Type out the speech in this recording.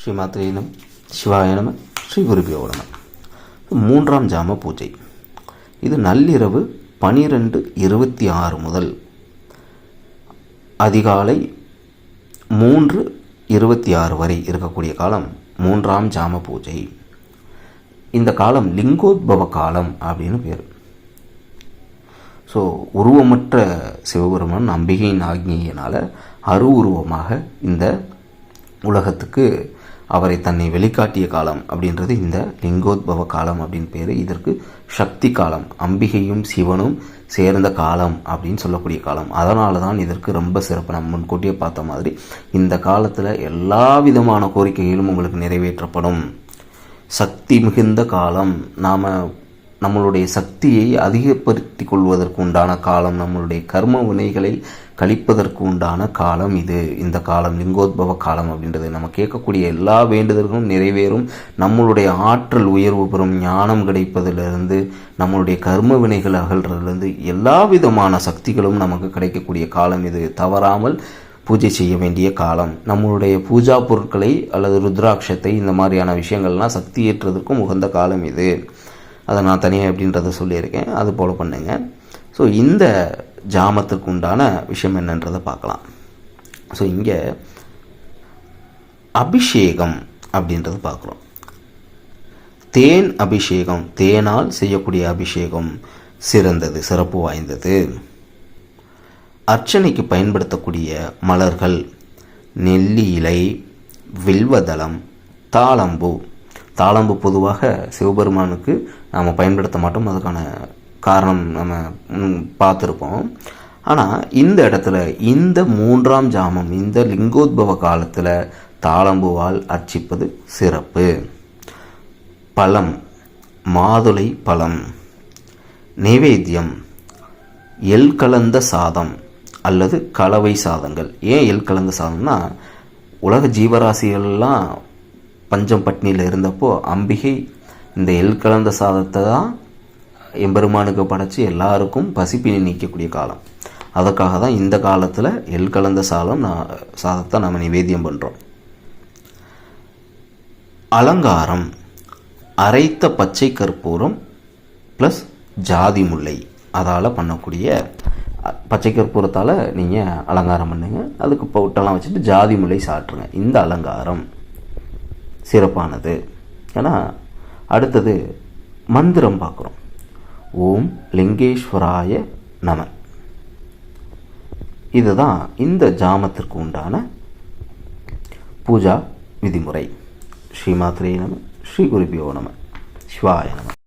ஸ்ரீமாத்ரேனம் சிவாய நம ஸ்ரீ குருபியோ நம. மூன்றாம் ஜாம பூஜை. இது நள்ளிரவு பனிரெண்டு இருபத்தி ஆறு முதல் அதிகாலை மூன்று இருபத்தி ஆறு வரை இருக்கக்கூடிய காலம் மூன்றாம் ஜாம பூஜை. இந்த காலம் லிங்கோத்பவ காலம் அப்படின்னு பேர். ஸோ உருவமற்ற சிவபெருமான் நம்பிகையின் ஆக்ஞியினால் அரு உருவமாக இந்த உலகத்துக்கு அவரை தன்னை வெளிக்காட்டிய காலம் அப்படின்றது இந்த லிங்கோத்பவ காலம் அப்படின்னு பேர். இதற்கு சக்தி காலம் அம்பிகையும் சிவனும் சேர்ந்த காலம் அப்படின்னு சொல்லக்கூடிய காலம். அதனால தான் இதற்கு ரொம்ப சிறப்பு. நம்ம முன்கூட்டியே பார்த்த மாதிரி இந்த காலத்தில் எல்லா விதமான கோரிக்கைகளும் உங்களுக்கு நிறைவேற்றப்படும். சக்தி மிகுந்த காலம். நாம் நம்மளுடைய சக்தியை அதிகப்படுத்தி கொள்வதற்கு உண்டான காலம் நம்மளுடைய கர்ம வினைகளை கழிப்பதற்கு உண்டான காலம் இது. இந்த காலம் லிங்கோத்பவ காலம் அப்படின்றது. நம்ம கேட்கக்கூடிய எல்லா வேண்டுதல்களும் நிறைவேறும். நம்மளுடைய ஆற்றல் உயர்வு பெறும். ஞானம் கிடைப்பதிலிருந்து நம்மளுடைய கர்ம வினைகள் அகல்றதுலேருந்து எல்லா விதமான சக்திகளும் நமக்கு கிடைக்கக்கூடிய காலம் இது. தவறாமல் பூஜை செய்ய வேண்டிய காலம். நம்மளுடைய பூஜா பொருட்களை அல்லது ருத்ராட்சத்தை இந்த மாதிரியான விஷயங்கள்லாம் சக்தி ஏற்றுவதற்கும் உகந்த காலம் இது. அதை நான் தனியாக எப்படின்றத சொல்லியிருக்கேன். அது போல் பண்ணுங்க. ஸோ இந்த ஜாமத்துக்கு உண்டான விஷயம் என்னன்றதை பார்க்கலாம். ஸோ இங்கே அபிஷேகம் அப்படின்றத பார்க்குறோம். தேன் அபிஷேகம் தேனால் செய்யக்கூடிய அபிஷேகம் சிறந்தது சிறப்பு வாய்ந்தது. அர்ச்சனைக்கு பயன்படுத்தக்கூடிய மலர்கள் நெல்லி இலை வில்வதளம் தாளம்பூ தாளம்பு பொதுவாக சிவபெருமானுக்கு நாம் பயன்படுத்த மாட்டோம். அதுக்கான காரணம் நம்ம பார்த்துருப்போம். ஆனால் இந்த இடத்துல இந்த மூன்றாம் ஜாமம் இந்த லிங்கோத்பவ காலத்தில் தாளம்புவால் அர்ச்சிப்பது சிறப்பு. பழம் மாதுளை பழம் நைவேத்தியம் எல் கலந்த சாதம் அல்லது கலவை சாதங்கள். ஏன் எல் கலந்த சாதம்னா உலக ஜீவராசிகள்லாம் பஞ்சம் பட்னியில் இருந்தப்போ அம்பிகை இந்த எள் கலந்த சாதத்தை தான் எம்பெருமானுக்கு படைச்சி எல்லாருக்கும் பசிப்பினை நீக்கக்கூடிய காலம். அதற்காக தான் இந்த காலத்தில் எள் கலந்த சாதம் நான் சாதத்தை நம்ம நிவேத்தியம் பண்ணுறோம் அலங்காரம் அரைத்த பச்சை கற்பூரம் ப்ளஸ் ஜாதி முல்லை. அதால் பண்ணக்கூடிய பச்சை கற்பூரத்தால் நீங்கள் அலங்காரம் பண்ணுங்கள் அதுக்கு பவுட்டெல்லாம் வச்சுட்டு ஜாதி முல்லை சாட்டுருங்க இந்த அலங்காரம். சிறப்பானது. ஏன்னா அடுத்தது மந்திரம் பார்க்குறோம். ஓம் லிங்கேஸ்வராய நம. இதுதான் இந்த ஜாமத்திற்கு உண்டான பூஜா விதிமுறை. ஸ்ரீமாத்ரே நம ஸ்ரீ குருபியோ நம சிவாய நம.